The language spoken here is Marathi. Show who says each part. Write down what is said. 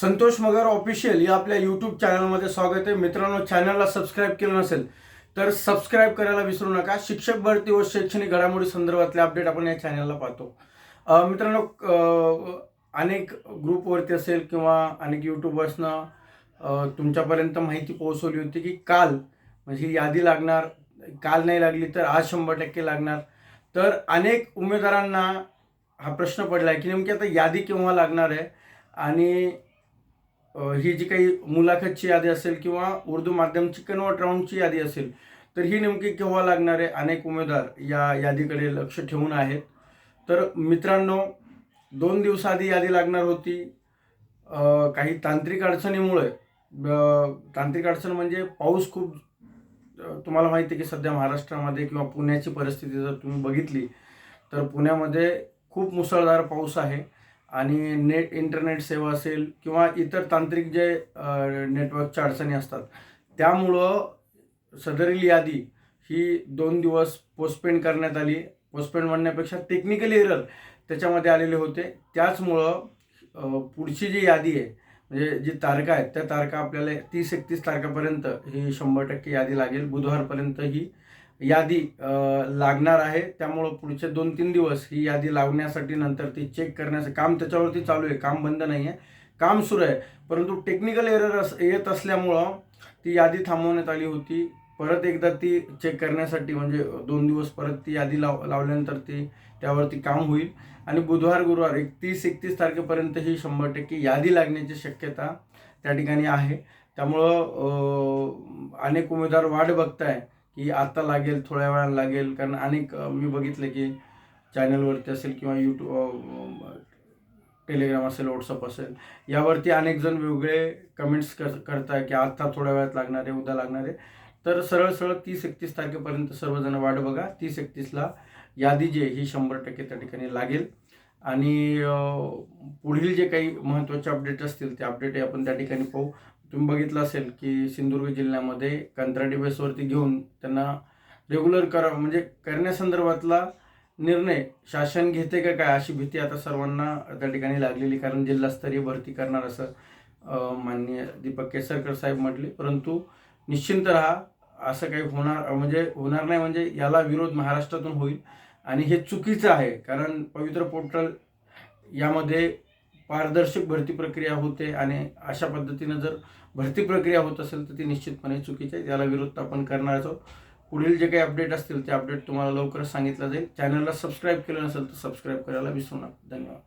Speaker 1: संतोष मगर ऑफिशियल या आपल्या यूट्यूब चॅनलमध्ये स्वागत आहे. मित्रांनो चॅनलला सबस्क्राईब केलं नसेल तर सबस्क्राईब करायला विसरू नका. शिक्षक भरती व शैक्षणिक घडामोडी संदर्भातले अपडेट आपण या चॅनलला पाहतो. मित्रांनो अनेक ग्रुपवरती असेल किंवा अनेक यूट्यूबर्सनं तुमच्यापर्यंत माहिती पोहोचवली होती की काल म्हणजे ही यादी लागणार काल नाही लागली तर आज शंभर टक्के लागणार. तर अनेक उमेदवारांना हा प्रश्न पडला आहे की नेमकी आता यादी केव्हा लागणार आहे? आणि ही जी काही मुलाखतची यादी असेल किंवा उर्दू माध्यमची कन्वर्ट राऊंडची यादी असेल तर ही नेमकी केव्हा लागणारे अनेक उमेदवार या यादीकडे लक्ष ठेवून आहेत. तर मित्रांनो दोन दिवसाआधी यादी लागणार होती. काही तांत्रिक अडचणीमुळे तांत्रिक अडचण म्हणजे पाऊस खूप तुम्हाला माहिती आहे की सध्या महाराष्ट्रामध्ये किंवा पुण्याची परिस्थिती जर तुम्ही बघितली तर पुण्यामध्ये खूप मुसळधार पाऊस आहे. आणि नेट इंटरनेट सेवा असेल किंवा इतर तांत्रिक जे नेटवर्कच्या अडचणी असतात त्यामुळं सदरील यादी ही दोन दिवस पोस्टपेंड करण्यात आली. पोस्टपेंड म्हणण्यापेक्षा टेक्निकल एरर त्याच्यामध्ये आलेले होते. त्याचमुळं पुढची जी यादी आहे म्हणजे जी तारखा आहेत त्या तारखा आपल्याला तीस एकतीस तारखापर्यंत ही शंभर टक्के यादी लागेल. बुधवारपर्यंत ही यादी लागणार आहे. त्यामुळं पुढचे दोन तीन दिवस ही यादी लावण्यासाठी नंतर ती चेक करण्याचं काम त्याच्यावरती चालू आहे. काम बंद नाही आहे. काम सुरू आहे. परंतु टेक्निकल एरर अस येत असल्यामुळं ती यादी थांबवण्यात आली होती. परत एकदा ती चेक करण्यासाठी म्हणजे दोन दिवस परत ती यादी लाव लावल्यानंतर ती त्यावरती काम होईल. आणि बुधवार गुरुवार एकतीस एकतीस तारखेपर्यंत ही शंभर टक्के यादी लागण्याची शक्यता त्या ठिकाणी आहे. त्यामुळं अनेक उमेदवार वाट बघताय. की आता लागेल थोड्या वेळानं लागेल. कारण अनेक मी बघितलं की चॅनलवरती असेल किंवा यूट्यूब टेलिग्राम असेल व्हॉट्सअप असेल यावरती अनेक जण वेगळे कमेंट्स कर करताय की आत्ता थोड्या वेळात लागणार आहे उद्या लागणार आहे. तर सरळ सरळ तीस एकतीस तारखेपर्यंत सर्वजण वाट बघा. तीस एकतीसला यादी जी आहे ही शंभर टक्के त्या ठिकाणी लागेल. आणि पुढील जे काही महत्त्वाचे अपडेट असतील ते अपडेट आपण त्या ठिकाणी पाहू. तुम्ही बघितलं असेल की सिंधुदुर्ग जिल्ह्यामध्ये कंत्राटी बेसवरती घेऊन त्यांना रेग्युलर करा म्हणजे करण्यासंदर्भातला निर्णय शासन घेते का काय अशी भीती आता सर्वांना त्या ठिकाणी लागलेली कारण जिल्हास्तरीय भरती करणार असं माननीय दीपक केसरकर साहेब म्हटले. परंतु निश्चिंत राहा असं काही होणार म्हणजे होणार नाही म्हणजे याला विरोध महाराष्ट्रातून होईल. आणि हे चुकीचं आहे कारण पवित्र पोर्टल यामध्ये पारदर्शक भरती प्रक्रिया होते आणि अशा पद्धतीनं जर भरती प्रक्रिया होत असेल तर ती निश्चितपणे चुकीची आहे. त्याला विरोध आपण करणार आहोत. पुढील जे काही अपडेट असतील ते अपडेट तुम्हाला लवकरच सांगितलं जाईल. चॅनलला सबस्क्राईब केलं नसेल तर सबस्क्राईब करायला विसरू नका. धन्यवाद.